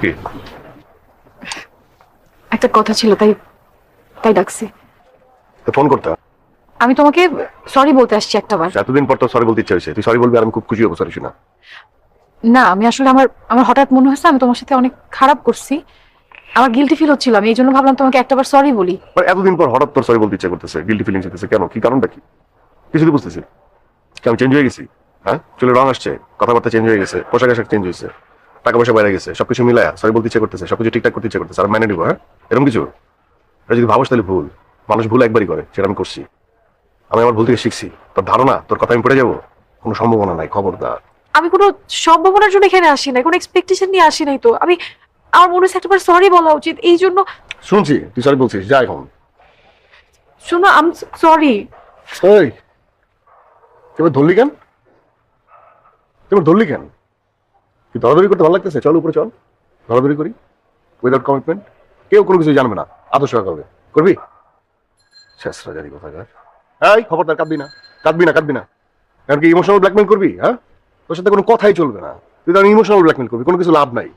কি? একটা কথা ছিল তাই তাই ডাকছি। তো ফোন করতে। আমি তোমাকে সরি বলতে আসছি একটা বার। এতদিন পর তো সরি বলতে ইচ্ছা হয়েছে। তুই সরি বলবি আর আমি খুব খুশি হব সরি শোনা। না আমি আসলে আমার আমার হঠাৎ মনে হয়েছে আমি তোমার সাথে অনেক খারাপ করছি। আমার গিলটি ফিল হচ্ছিল আমি এই জন্য ভাবলাম তোমাকে একটাবার সরি বলি। মানে এতদিন পর হঠাৎ তোর সরি বলতে ইচ্ছা করতেছে গিল্টি ফিলিংস হতেছে কেন? কি কারণটা কি? কিছু তো বুঝতেছি। আমি চেঞ্জ হয়ে গেছি? হ্যাঁ? চুলের রং আসছে কথাবার্তা চেঞ্জ হয়ে গেছে পোশাক আশাক চেঞ্জ হয়েছে। টাকা পয়সা বেড়ে গেছে সবকিছু মিলায়া সরি বলতে ইচ্ছা করতেছে সবকিছু ঠিকঠাক করতে ইচ্ছা করতেছে আর মেনে নিবো হ্যাঁ? এরকম কিছু? এটা যদি ভাবস তাহলে ভুল। মানুষ ভুল একবারই করে সেটা আমি করছি। আমি আমার ভুল থেকে শিখছি। তোর ধারণা তোর কথা আমি পড়ে যাব কোনো সম্ভাবনা নাই খবরদার। আমি কোনো সম্ভাবনার জন্য এখানে আসি নাই কোনো এক্সপেকটেশন নিয়ে আসি নাই তো। আমি আমার মনে হচ্ছে একটাবার সরি বলা উচিত। এই জন্য শুনছি তুই সরি বলছিস যা এখন। শোনো আমি সরি এই তুমি ধরলি কেন? তুমি ধরলি কেন? কি ধরাধরি করতে ভালো লাগতেছে। চল, উপরে চল। ধরাধরি করি। উইদাউট কমিটমেন্ট কেউ কোনো কিছু জানবে না। আদর্শ করবে করবি? শেষ রাজারি কথা এই, খবরদার, কাঁদবি না। কাঁদবি না কাঁদবি না। কারণ কি ইমোশনাল ব্ল্যাকমেল করবি হ্যাঁ? তোর সাথে কোনো কথাই চলবে না। তুই তো ইমোশনাল ব্ল্যাকমেল করবি, কোনো কিছু লাভ নাই।